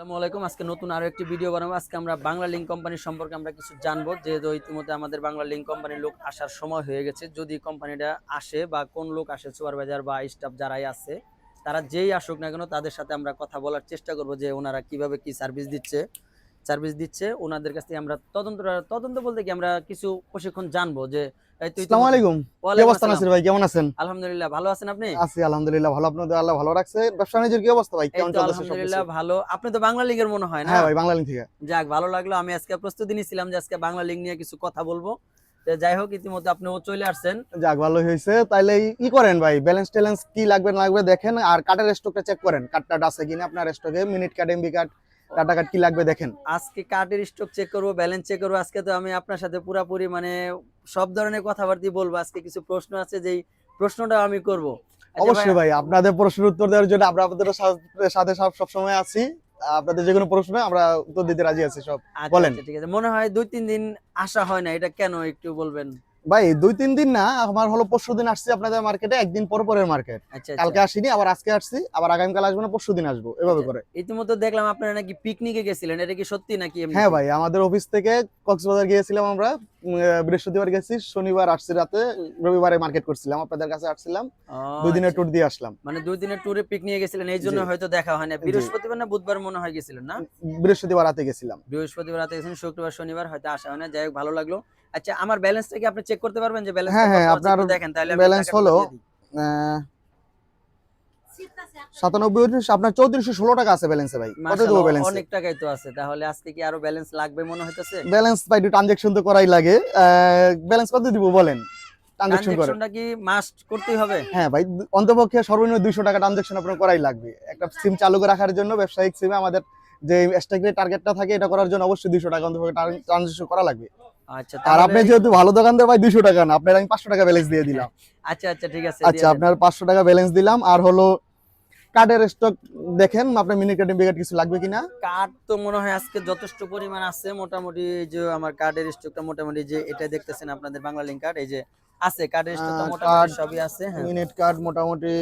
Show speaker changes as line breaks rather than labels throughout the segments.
আসসালামু আলাইকুম। আজকে নতুন আরও একটি ভিডিও বানাবো। আজকে আমরা বাংলা লিঙ্ক কোম্পানি সম্পর্কে আমরা কিছু জানব। যেহেতু ইতিমধ্যে আমাদের বাংলা লিঙ্ক কোম্পানির লোক আসার সময় হয়ে গেছে, যদি কোম্পানিটা আসে বা কোন লোক আসে সুপারভাইজার বা স্টাফ যারাই আছে, তারা যেই আসুক না কেন তাদের সাথে আমরা কথা বলার চেষ্টা করব যে ওনারা কীভাবে কি সার্ভিস দিচ্ছে। সার্ভিস দিচ্ছে ওনাদের কাছ থেকে আমরা তদন্ত তদন্ত বলতে কি আমরা কিছু প্রশিক্ষণ জানব যে এই তুই তো-
আসসালামু আলাইকুম। কি অবস্থা নাসির ভাই? কেমন আছেন?
আলহামদুলিল্লাহ ভালো আছেন আপনি?
আছি আলহামদুলিল্লাহ ভালো। আপনাদের আল্লাহ ভালো রাখছে। ব্যবসা বাণিজ্যের কি অবস্থা ভাই? কেমন
তো আলহামদুলিল্লাহ ভালো। আপনি তো বাংলা লিগের মনে হয় না?
হ্যাঁ ভাই বাংলা লিঙ্ক থেকে।
যাক ভালো লাগল। আমি আজকে প্রস্তুতি যে আজকে বাংলা নিয়ে কিছু কথা বলব। তো যাই হোক ইতিমধ্যে আপনিও চলে আসছেন।
যাক ভালো হয়েছে। তাইলে ই করেন ভাই ব্যালেন্স ট্যালেন্স কি লাগবে না লাগবে দেখেন আর কার্ডের স্টকটা চেক করেন। কার্ডটা আছে কিনা আপনার স্টকে minute card MB card Tata card কি লাগবে দেখেন?
আজকে কার্ডের স্টক চেক করব ব্যালেন্স চেক করব আজকে তো আমি আপনার সাথে পুরাপুরি মানে সব ধরনের কথাবার্তা বলব আজকে কিছু প্রশ্ন আছে যেই প্রশ্নটা আমি করব। আচ্ছা
অবশ্যই ভাই আপনাদের প্রশ্নের উত্তর দেওয়ার জন্য আমরা আপনাদের সাথে- সাথে সব সবসময় আছি। আপনাদের যে কোনো প্রশ্ন আমরা উত্তর দিতে রাজি আছি সব।
আচ্ছা,
বলেন।
আচ্ছা, ঠিক আছে। মনে হয় দুই তিন দিন আসা হয় না এটা কেন একটু বলবেন?
ভাই দুই তিন দিন না আমার হলো পরশু দিন আসছি আপনাদের মার্কেটে একদিন পর পরের মার্কেট
আচ্ছা
কালকে
আচ্ছা
আসিনি আবার আজকে আসছি আবার আগামীকাল আসব না পরশু দিন আসব এভাবে করে।
ইতিমধ্যে দেখলাম আপনারা নাকি পিকনিকে গেছিলেন এটা কি সত্যি নাকি?
হ্যাঁ ভাই আমাদের অফিস থেকে কক্সবাজার গিয়েছিলাম আমরা বৃহস্পতিবার গেছি শনিবার আসছি রাতে রবিবারে মার্কেট করছিলাম আপনাদের কাছে আসছিলাম দুই দিনের
আচ্ছা।
ট্যুর দিয়ে আসলাম।
মানে দুই দিনের ট্যুরে পিকনিকে গেছিলেন এই জন্য হয়তো দেখা হয় না বৃহস্পতিবার না বুধবার মনে হয় গেছিলেন না?
বৃহস্পতিবার রাতে গেছিলাম।
বৃহস্পতিবার রাতে গেছেন শুক্রবার শনিবার হয়তো আসা হয় না যাই হোক ভালো লাগল। আচ্ছা আমার ব্যালেন্সটা কি আপনি চেক করতে পারবেন যে ব্যালেন্স
হ্যাঁ, হ্যাঁ, আপনার
দেখেন তাহলে টাকাটা
হলো সাতানব্বই আপনার চৌত্রিশশো ষোলো টাকা আছে ব্যালেন্সে ভাই। কত দেবো ব্যালেন্স
অনেক টাকাই তো আছে তাহলে আজকে কি আরও ব্যালেন্স লাগবে মনে হইতেছে?
ব্যালেন্স ভাই ট্রানজেকশন তো করাই লাগে। ব্যালেন্স কত দিব বলেন? ট্রানজেকশন করে।
কি মাস্ট করতেই হবে?
হ্যাঁ ভাই অন্তপক্ষে সর্বনিম্ন দুইশো টাকা ট্রানজেকশন আপনার করাই লাগবে। একটা সিম চালু করে রাখার জন্য ব্যবসায়িক সিমে আমাদের যে টার্গেটটা থাকে এটা করার জন্য অবশ্যই দুইশো টাকা অন্তপক্ষে ট্রানজেকশন করা লাগবে।
আচ্ছা
আর আপনি যেহেতু ভালো দোকানদার ভাই দুইশো টাকা না আপনার আমি পাঁচশো টাকা ব্যালেন্স দিয়ে দিলাম।
আচ্ছা আচ্ছা ঠিক আছে
আচ্ছা আপনার পাঁচশো টাকা ব্যালেন্স দিলাম আর হলো কার্ডের স্টক দেখেন আপনার মিনি কার্ড এমবি কিছু লাগবে কিনা?
কার্ড তো মনে হয় আজকে যথেষ্ট পরিমাণ আছে মোটামুটি যে আমার কার্ডের স্টকটা মোটামুটি যে এটা দেখতেছেন আপনাদের বাংলা লিঙ্ক কার্ড এই যে আছে কার্ডের স্টক তো মোটামুটি সবই আছে হ্যাঁ।
মিনিট কার্ড মোটামুটি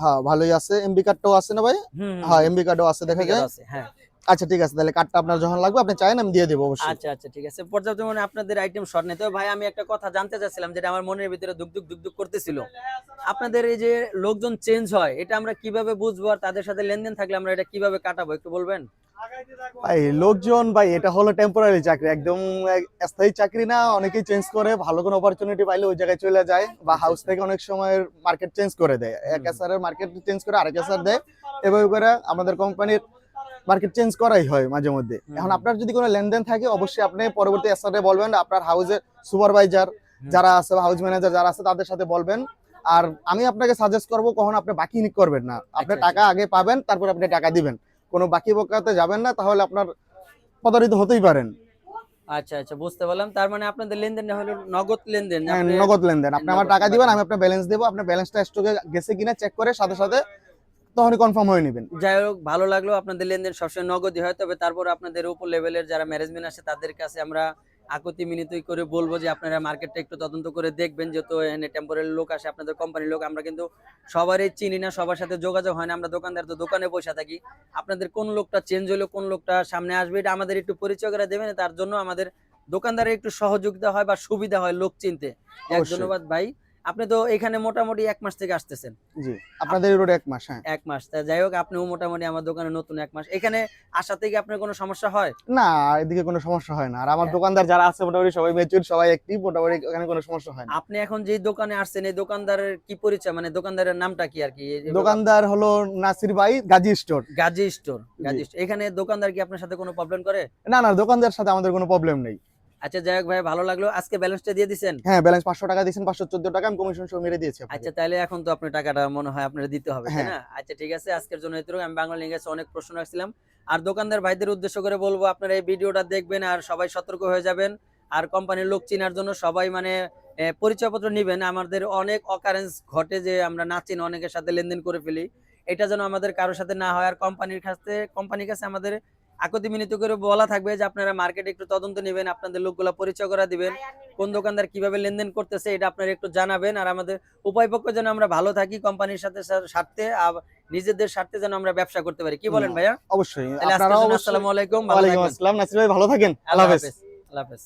হ্যাঁ ভালোই আছে। এমবি কার্ডটাও আছে না ভাই? হ্যাঁ এমবি কার্ডও আছে দেখা যায়।
হ্যাঁ।
আচ্ছা ঠিক আছে তাহলে কার্ডটা আপনার যখন লাগবে আপনি চাইন আমি দিয়ে দেবো অবশ্যই।
আচ্ছা আচ্ছা ঠিক আছে। পর্যাপ্ত মানে আপনাদের আইটেম শর্ট নেই। তো ভাই আমি একটা কথা জানতে চাচ্ছিলাম যেটা আমার মনের ভিতরে দুক দুক দুক দুক করতেছিল। আপনাদের এই যে লোকজন চেঞ্জ হয় এটা আমরা কীভাবে বুঝব আর তাদের সাথে লেনদেন থাকলে আমরা এটা কীভাবে কাটাবো একটু বলবেন?
ভাই লোকজন ভাই এটা হলো টেম্পোরারি চাকরি। একদম স্থায়ী চাকরি না অনেকেই চেঞ্জ করে। ভালো কোনো অপরচুনিটি পাইলে ওই জায়গায় চলে যায় বা হাউস। থেকে অনেক সময় মার্কেট চেঞ্জ করে দেয়। এক। এসারের মার্কেট চেঞ্জ করে আরেক এসার দেয়। এভাবে করে আমাদের কোম্পানির মার্কেট চেঞ্জ করাই হয় মাঝে মধ্যে। এখন আপনার যদি কোনো লেনদেন থাকে অবশ্যই আপনি পরবর্তী এসারে বলবেন আপনার হাউসের সুপারভাইজার যারা আছে হাউস ম্যানেজার যারা আছে তাদের সাথে বলবেন। আর আমি আপনাকে সাজেস্ট করব কখন আপনি বাকি করবেন না। আপনি
আচ্ছা,
টাকা আগে পাবেন তারপর আপনি টাকা দিবেন। কোনো বাকি বকাতে যাবেন না তাহলে আপনার প্রতারিত হতেই পারেন।
আচ্ছা আচ্ছা বুঝতে পারলাম। তার মানে আপনাদের লেনদেন হলো নগদ লেনদেন
হ্যাঁ,
আপনি-
নগদ লেনদেন। আপনি আমার টাকা দিবেন আমি আপনার ব্যালেন্স দেবো। আপনার ব্যালেন্সটা স্টকে গেছে কিনা চেক করে সাথে সাথে তখনই কনফার্ম হয়ে নেবেন।
যাই হোক ভালো লাগল আপনাদের লেনদেন সবসময় নগদই হয় তবে তারপর আপনাদের উপর লেভেলের যারা ম্যানেজমেন্ট আছে তাদের কাছে আমরা আকতি মিনিতই করে বলব যে আপনারা মার্কেটটা একটু তদন্ত করে দেখবেন যেহেতু এখানে টেম্পোরারি লোক আসে আপনাদের কোম্পানির লোক আমরা কিন্তু সবারই চিনি না সবার সাথে যোগাযোগ হয় না আমরা দোকানদার তো দোকানে বসে থাকি। আপনাদের কোন লোকটা চেঞ্জ হলো কোন লোকটা সামনে আসবে এটা আমাদের একটু পরিচয় করে দেবেন তার জন্য আমাদের দোকানদারের একটু সহযোগিতা হয় বা সুবিধা হয় লোক চিনতে। ধন্যবাদ ভাই। আপনি তো এখানে মোটামুটি এক মাস থেকে আসতেছেন।
জি আপনাদের রোড এক মাস হ্যাঁ।
এক মাস। তা যাই হোক আপনিও মোটামুটি আমার দোকানে নতুন এক মাস। এখানে আসা থেকে আপনার কোনো সমস্যা হয়?
না এদিকে কোনো সমস্যা হয় না। আর আমার
হ্যাঁ।
দোকানদার যারা আছে মোটামুটি সবাই মেচুর সবাই অ্যাক্টিভ মোটামুটি এখানে কোনো সমস্যা হয় না।
আপনি এখন যে দোকানে আসছেন এই দোকানদারের কি পরিচয়? মানে দোকানদারের নামটা কি আর কি?
দোকানদার হলো নাসির ভাই Gazi store.
Gazi store Gazi store. এখানে দোকানদার কি আপনার সাথে কোনো প্রবলেম করে?
না না দোকানদার সাথে আমাদের কোনো প্রবলেম নেই।
আচ্ছা যাই হোক ভাই ভালো লাগল। আজকে ব্যালেন্সটা দিয়ে দিছেন?
হ্যাঁ ব্যালেন্স পাঁচশো টাকা দিয়েছেন পাঁচশো চোদ্দ টাকা আমি কমিশন সহ মেরে দিয়েছি
আচ্ছা তাহলে এখন তো আপনার টাকাটা মনে হয় আপনার দিতে হবে তাই
হ্যাঁ।
না? আচ্ছা ঠিক আছে আজকের জন্য এতটুকু। আমি বাংলা লিঙ্গে অনেক প্রশ্ন রাখছিলাম। আর দোকানদার ভাইদের উদ্দেশ্য করে বলব আপনারা এই ভিডিওটা দেখবেন আর সবাই সতর্ক হয়ে যাবেন। আর কোম্পানির লোক চেনার জন্য সবাই মানে পরিচয়পত্র নিবেন। আমাদের অনেক অকারেন্স ঘটে যে আমরা না চিনি অনেকের সাথে লেনদেন করে ফেলি। এটা যেন আমাদের কারোর সাথে না হয়। আর কোম্পানির কাছে কোম্পানির কাছে আমাদের আকতি মিনিত করে বলা থাকবে যে আপনারা মার্কেটে একটু তদন্ত নেবেন আপনাদের লোকগুলো পরিচয় করা দিবেন কোন দোকানদার কীভাবে লেনদেন করতেছে এটা আপনারা একটু জানাবেন। আর আমাদের উপায়পক্ষ পক্ষ যেন আমরা ভালো থাকি কোম্পানির সাথে স্বার্থে আর নিজেদের স্বার্থে যেন আমরা ব্যবসা করতে পারি। কি বলেন ভাইয়া?
অবশ্যই।
আসসালামু আলাইকুম
আসসালাম। নাসির ভাই ভালো থাকেন। আল্লাহ
হাফেজ আল্লাহ হাফেজ।